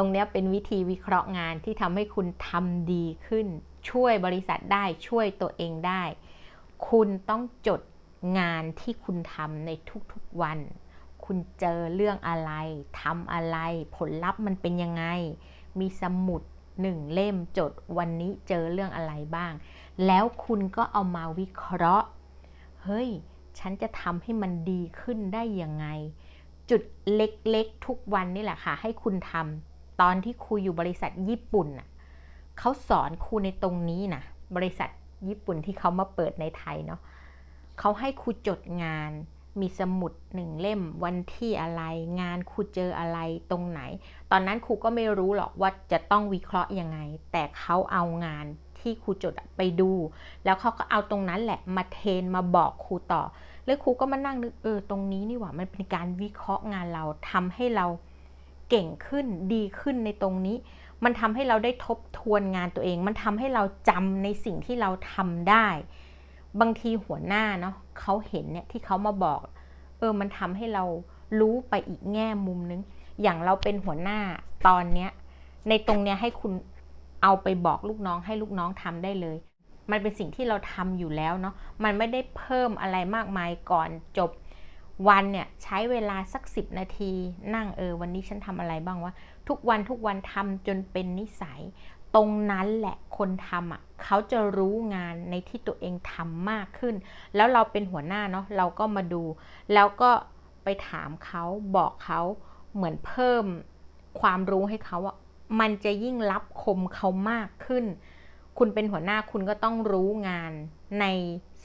ตรงนี้เป็นวิธีวิเคราะห์งานที่ทำให้คุณทำดีขึ้น ช่วยบริษัทได้ช่วยตัวเองได้ คุณต้องจดงานที่คุณทำในทุกๆวัน คุณเจอเรื่องอะไรทำอะไร ผลลัพธ์มันเป็นยังไง มีสมุดหนึ่งเล่มจดวันนี้เจอเรื่องอะไรบ้าง แล้วคุณก็เอามาวิเคราะห์ เฮ้ย ฉันจะทำให้มันดีขึ้นได้ยังไง จุดเล็กๆทุกวันนี่แหละค่ะ ให้คุณทำ ตอนที่ครูอยู่บริษัทญี่ปุ่นน่ะเขาสอนครูในตรงนี้นะบริษัทญี่ปุ่นที่เขามาเปิดในไทยเนาะเขาให้ครูจดงาน มีสมุดหนึ่งเล่ม วันที่อะไร งานครูเจออะไรตรงไหน ตอนนั้นครูก็ไม่รู้หรอกว่าจะต้องวิเคราะห์ยังไง แต่เขาเอางานที่ครูจดไปดู แล้วเขาก็เอาตรงนั้นแหละมาเทนมาบอกครูต่อ แล้วครูก็มานั่งนึกเออตรงนี้นี่หว่ามันเป็นการวิเคราะห์งานเราทำให้เรา เก่งขึ้นดีขึ้นในตรงนี้ มันทำให้เราได้ทบทวนงานตัวเอง มันทำให้เราจำในสิ่งที่เราทำได้ บางทีหัวหน้าเนาะเขาเห็นเนี่ยที่เขามาบอก เออมันทำให้เรารู้ไปอีกแง่มุมนึง อย่างเราเป็นหัวหน้าตอนเนี้ย ในตรงเนี้ยให้คุณเอาไปบอกลูกน้องให้ลูกน้องทำได้เลยมันเป็นสิ่งที่เราทำอยู่แล้วเนาะ มันไม่ได้เพิ่มอะไรมากมายก่อนจบ วันเนี่ยใช้เวลาสัก 10 นาที นั่งเออวันนี้ฉันทำอะไรบ้างวะทุกวันทุกวันทำจนเป็นนิสัย ตรงนั้นแหละคนทำอะเขาจะรู้งานในที่ตัวเองทำมากขึ้น แล้วเราเป็นหัวหน้าเนาะเราก็มาดู แล้วก็ไปถามเขาบอกเขาเหมือนเพิ่มความรู้ให้เขาอะมันจะยิ่งรับคมเขามากขึ้น คุณเป็นหัวหน้าคุณก็ต้องรู้งานใน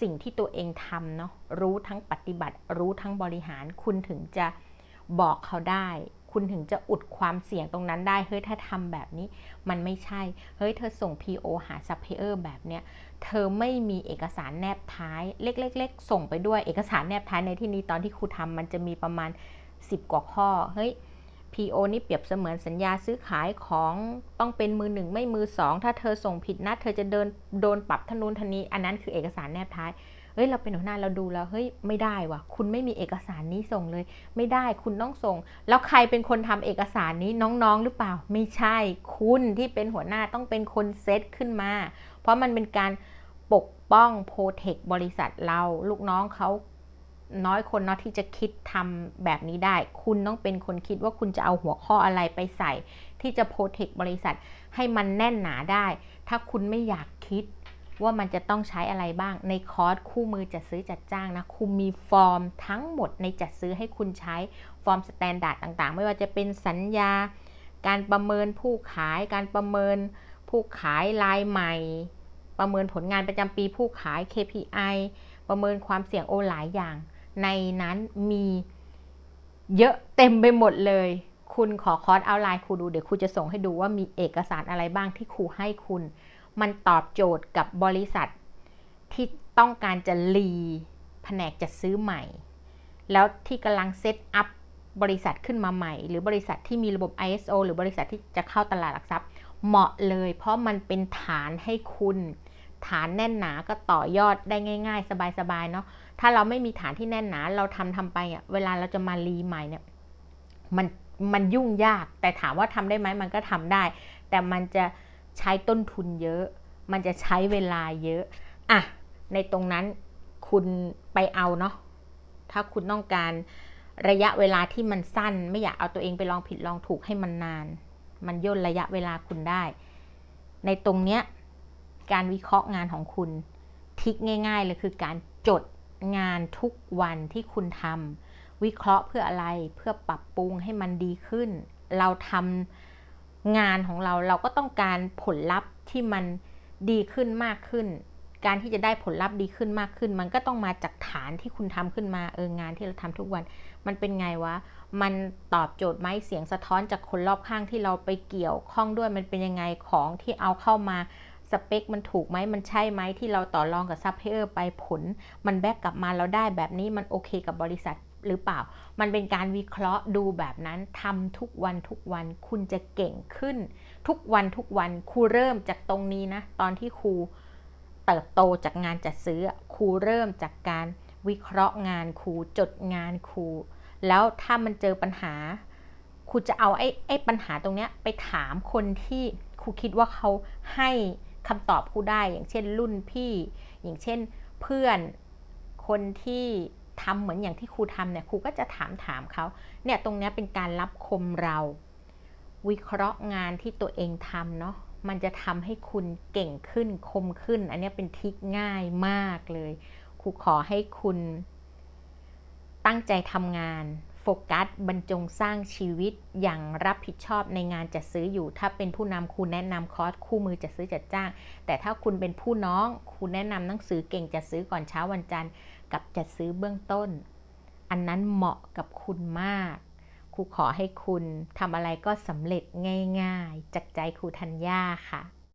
สิ่งที่ตัวเองทำเนาะรู้ทั้งปฏิบัติ รู้ทั้งบริหาร คุณถึงจะบอกเขาได้ คุณถึงจะอุดความเสี่ยงตรงนั้นได้ เฮ้ยถ้าทำแบบนี้มันไม่ใช่ เฮ้ยเธอส่ง PO หาซัพพลายเออร์แบบเนี้ย เธอไม่มีเอกสารแนบท้าย เล็กๆๆส่งไปด้วยเอกสารแนบท้ายในที่นี้ตอนที่ครูทำมันจะมีประมาณ 10 กว่าข้อ เฮ้ย PO นี่เปรียบเสมือนสัญญาซื้อขายของต้องเป็นมือหนึ่งไม่มือสองถ้าเธอส่งผิดนะเธอจะเดินโดนปรับทนูนทนีอันนั้นคือเอกสารแนบท้ายเฮ้ยเราเป็นหัวหน้าเราดูแล้วเฮ้ยไม่ได้ว่ะ คุณไม่มีเอกสารนี้ส่งเลย ไม่ได้คุณต้องส่ง แล้วใครเป็นคนทำเอกสารนี้น้องๆหรือเปล่า ไม่ใช่คุณที่เป็นหัวหน้าต้องเป็นคนเซตขึ้นมา เพราะมันเป็นการปกป้องโปรเทคบริษัทเรา ลูกน้องเขา น้อยคนเนาะที่จะคิดทำแบบนี้ได้ คุณต้องเป็นคนคิดว่าคุณจะเอาหัวข้ออะไรไปใส่ ที่จะโปรเทคบริษัทให้มันแน่นหนาได้ ถ้าคุณไม่อยากคิดว่ามันจะต้องใช้อะไรบ้าง ในคอร์สคู่มือจัดซื้อจัดจ้างนะ คุณมีฟอร์มทั้งหมดในจัดซื้อให้คุณใช้ฟอร์มสแตนดาร์ดต่างๆ ไม่ว่าจะเป็นสัญญา การประเมินผู้ขาย การประเมินผู้ขายรายใหม่ ประเมินผลงานประจำปีผู้ขาย KPI ประเมินความเสี่ยงโอหลายอย่าง ในนั้นมีเยอะเต็มไปหมดเลย คุณขอคอร์สเอาไลน์ครูดู เดี๋ยวครูจะส่งให้ดูว่ามีเอกสารอะไรบ้างที่ครูให้คุณ มันตอบโจทย์กับบริษัท ที่ต้องการจะรีแผนกจัดซื้อใหม่ แล้วที่กำลังเซตอัพบริษัทขึ้นมาใหม่ หรือบริษัทที่มีระบบ ISO หรือบริษัทที่จะเข้าตลาดหลักทรัพย์ เหมาะเลย เพราะมันเป็นฐานให้คุณ ฐานแน่นหนาก็ต่อยอดได้ง่าย ๆ สบายๆเนาะถ้าเราไม่มีฐานที่แน่นหนา เราทำทำไปอะเวลาเราจะมารีใหม่เนี่ยมันมันยุ่งยาก แต่ถามว่าทำได้ไหมมันก็ทำได้ แต่มันจะใช้ต้นทุนเยอะ มันจะใช้เวลาเยอะอะในตรงนั้นคุณไปเอาเนาะถ้าคุณต้องการระยะเวลาที่มันสั้น ไม่อยากเอาตัวเองไปลองผิดลองถูกให้มันนาน มันย่นระยะเวลาคุณได้ ในตรงเนี้ย การวิเคราะห์งานของคุณทิกง่าย ๆเลยคือการจดงานทุกวันที่คุณทำวิเคราะห์เพื่ออะไรเพื่อปรับปรุงให้มันดีขึ้น เราทำงานของเราเราก็ต้องการผลลัพธ์ที่มันดีขึ้นมากขึ้น การที่จะได้ผลลัพธ์ดีขึ้นมากขึ้น มันก็ต้องมาจากฐานที่คุณทำขึ้นมาเอองานที่เราทำทุกวัน มันเป็นไงวะมันตอบโจทย์ไหมเสียงสะท้อนจากคนรอบข้างที่เราไปเกี่ยวข้องด้วยมันเป็นยังไงของที่เอาเข้ามา สเปคมันถูกไหมมันใช่ไหมที่เราต่อรองกับซัพพลายเออร์ไปผล มันแบกกลับมาเราได้แบบนี้มันโอเคกับบริษัทหรือเปล่า มันเป็นการวิเคราะห์ดูแบบนั้นทำทุกวันทุกวันคุณจะเก่งขึ้น ทุกวันทุกวันครูเริ่มจากตรงนี้นะ ตอนที่ครูเติบโตจากงานจัดซื้อครูเริ่มจากการวิเคราะห์งานครูจดงานครูแล้วถ้ามันเจอปัญหาครูจะเอาไอ้ไอ้ปัญหาตรงเนี้ยไปถามคนที่ครูคิดว่าเขาให้ คำตอบครูได้ อย่างเช่น รุ่นพี่ อย่างเช่นเพื่อนคนที่ทำเหมือนอย่างที่ครูทำเนี่ยครูก็จะถามถามเขาเนี่ยตรงนี้เป็นการรับคมเรา วิเคราะห์งานที่ตัวเองทำเนาะมันจะทำให้คุณเก่งขึ้นคมขึ้น อันนี้เป็นทริคง่ายมากเลยครูขอให้คุณตั้งใจทำงาน โฟกัสบรรจงสร้างชีวิตอย่างรับผิดชอบในงานจัดซื้ออยู่ ถ้าเป็นผู้นำครูแนะนำคอร์สคู่มือจัดซื้อจัดจ้าง แต่ถ้าคุณเป็นผู้น้องครูแนะนำหนังสือเก่งจัดซื้อก่อนเช้าวันจันทร์ กับจัดซื้อเบื้องต้น อันนั้นเหมาะกับคุณมากครูขอให้คุณทำอะไรก็สำเร็จง่าย ๆ จากใจครูธัญญาค่ะ